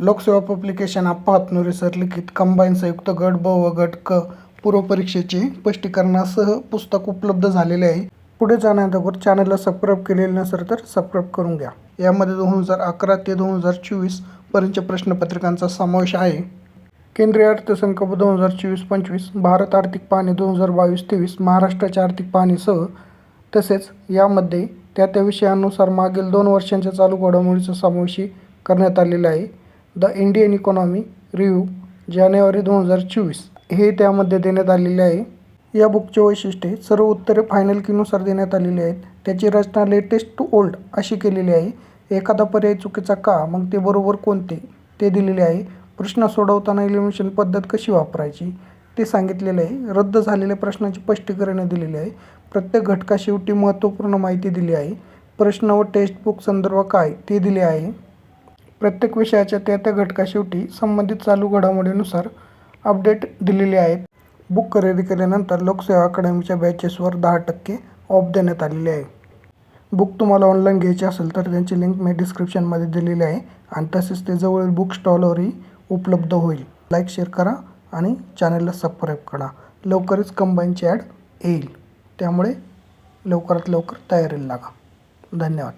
लोकसेवा publication Appa Hatnure sir लिखित combine संयुक्त गट ब व गट क पूर्वपरीक्षेचे स्पष्टीकरणासह पुस्तक उपलब्ध झालेले आहे. पुढे जाण्याअगोदर चॅनलला सबस्क्राईब केलेले नसेल तर सबस्क्राईब करून घ्या. यामध्ये दोन हजार अकरा ते दोन हजार चोवीस पर्यंतच्या प्रश्नपत्रिकांचा समावेश आहे. केंद्रीय अर्थसंकल्प दोन हजार चोवीस पंचवीस भारत आर्थिक पाहणी दोन हजार बावीस तेवीस महाराष्ट्राच्या आर्थिक पाहणीसह तसेच यामध्ये त्या त्या विषयानुसार मागील दोन वर्षांच्या चालू घडामोडीचा समावेश करण्यात आलेला आहे. द इंडियन इकॉनॉमी रिव्ह्यू जानेवारी दोन हजार चोवीस. हे त्यामध्ये देण्यात आलेले आहे. या बुकचे वैशिष्ट्ये सर्व उत्तरे फायनल कीनुसार देण्यात आलेली आहेत. त्याची रचना लेटेस्ट टू ओल्ड अशी केलेली आहे. एखादा पर्याय चुकीचा का? मग ते बरोबर कोणते? ते दिलेले आहे. प्रश्न सोडवताना एलिमिनेशन पद्धत कशी वापरायची? ते सांगितलेले आहे. रद्द झालेल्या प्रश्नाची स्पष्टीकरणे दिलेली आहे. प्रत्येक घटकाशेवटी महत्त्वपूर्ण माहिती दिली आहे. प्रश्न व टेक्स्टबुक संदर्भ काय? ते दिले आहे. प्रत्येक विषयाच्या त्या त्या घटकाशेवटी संबंधित चालू घडामोडीनुसार अपडेट दिलेले आहेत. बुक खरेदी केल्यानंतर लोकसेवा अकादमीच्या बॅचेसवर दहा टक्के ऑफ देण्यात आलेले आहे. बुक तुम्हाला ऑनलाईन घ्यायचे असेल तर त्यांची लिंक मी डिस्क्रिप्शनमध्ये दिलेली आहे आणि तसेच ते जवळील बुक स्टॉलवरही उपलब्ध होईल. लाईक शेअर करा आणि चॅनलला सबस्क्राईब करा. लवकरच कंबाईनची ॲड येईल. त्यामुळे लवकरात लवकर तयारीला लागा. धन्यवाद.